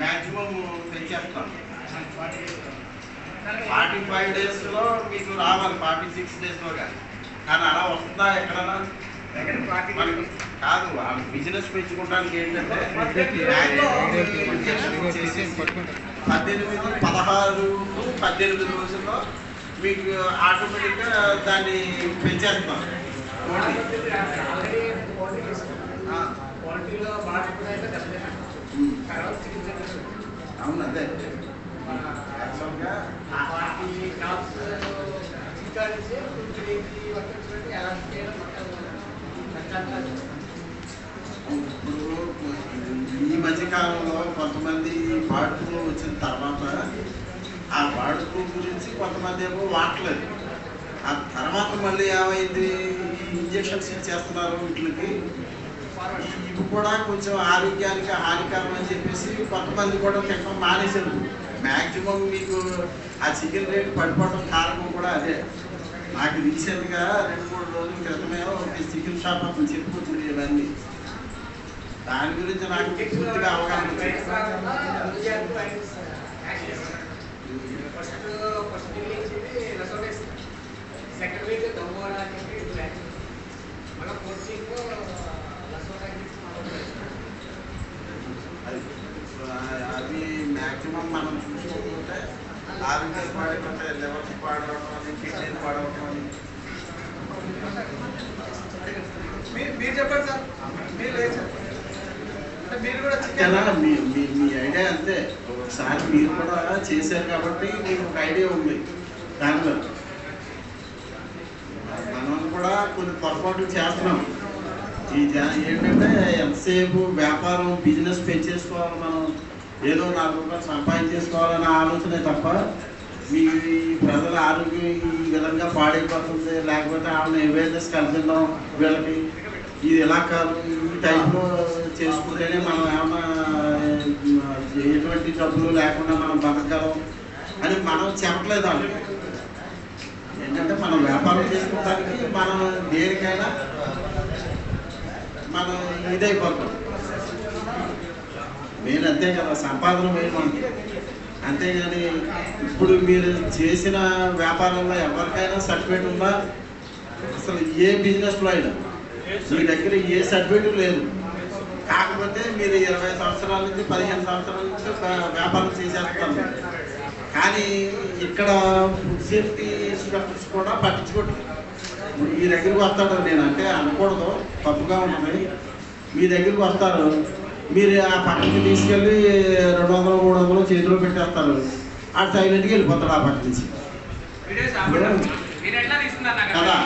Maximum పెంచేస్తాం forty five డేస్లో మీకు రావాలి ఫార్టీ సిక్స్ డేస్లో కానీ. కానీ అలా వస్తుందా ఎక్కడన్నా? కాదు ఆ బిజినెస్ పెంచుకోవడానికి ఏంటంటే పద్దెనిమిది పదహారు పద్దెనిమిది రోజుల్లో మీకు ఆటోమేటిక్గా దాన్ని పెంచేస్తాం. క్వాలిటీలో బాగా అవును అదే. ఈ మధ్య కాలంలో కొంతమంది బర్డ్ వచ్చిన తర్వాత ఆ బర్డ్ గురించి కొంతమంది ఏమో వాడలేదు. ఆ తర్వాత మళ్ళీ ఏమైంది? ఇంజక్షన్స్ ఇంజెక్షన్స్ ఇచ్చేస్తున్నారు వీటికి. ఇవి కూడా కొంచెం ఆరోగ్యానికి హానికరమైన చెప్పేసి కొంతమంది కూడా తినడం మానేశారు మ్యాక్సిమం మీకు ఆ చికెన్ రేట్ పడిపోవడం కారణం కూడా అదే. నాకు రీసెంట్గా రెండు మూడు రోజుల క్రితమే ఒక చికెన్ షాప్ అతను చెప్పుకొచ్చింది ఇవన్నీ. దాని గురించి నాకు పూర్తిగా అవగాహన సెకండ్ అవి మ్యాక్సిమం మనం చూసుకోకపోతే ఆరోగ్యం పాడైపోతే లెవర్స్ పాడవటం అని కిడ్నీలు పాడవటం అని మీరు చెప్పండి సార్. మీరు లేదు మీరు కూడా మీ మీ ఐడియా అంతే. ఒకసారి మీరు కూడా చేశారు కాబట్టి మీకు ఒక ఐడియా ఉంది దానిలో. మనం కూడా కొన్ని పొరపాట్లు చేస్తున్నాం. ఈ ఏంటంటే ఎంతసేపు వ్యాపారం బిజినెస్ పెంచేసుకోవాలి మనం ఏదో నాలుగు రూపాయలు సంపాదించేసుకోవాలనే ఆలోచనే తప్ప మీ ప్రజల ఆరోగ్యం ఈ విధంగా పాడైపోతుంది. లేకపోతే ఆమె అవేర్నెస్ కలిగిద్దాం వీళ్ళకి ఇది ఎలా కాదు ఈ టైంలో చేసుకుంటేనే మనం ఏమన్నా ఎటువంటి డబ్బులు లేకుండా మనం బతకగలం అని మనం చెప్పలేదు వాళ్ళకి. ఏంటంటే మనం వ్యాపారం చేసుకోవడానికి మనం దేనికైనా మనం ఇదైపోతాం. మెయిన్ అంతే కదా సంపాదన మేము అంతేగాని ఇప్పుడు మీరు చేసిన వ్యాపారంలో ఎవరికైనా సర్టిఫికేట్ ఉందా? అసలు ఏ బిజినెస్లో అయినా. మీ దగ్గర ఏ సర్టిఫికేట్ లేదు. కాకపోతే మీరు ఇరవై సంవత్సరాల నుంచి పదిహేను సంవత్సరాల నుంచి వ్యాపారం వ్యాపారం చేసేస్తారు కానీ ఇక్కడ ఫుడ్ సేఫ్టీ ఇన్స్పెక్టర్స్ కూడా పట్టించుకోవట్లేదు. మీ దగ్గరికి వస్తాడు నేను అంటే అనకూడదు తప్పుగా ఉన్నది. మీ దగ్గరికి వస్తారు. మీరు ఆ పక్కకి తీసుకెళ్ళి రెండు వందలు మూడు వందలు చేతిలో పెట్టేస్తారు. ఆ సైలెంట్కి వెళ్ళిపోతాడు ఆ పక్క నుంచి. కదా?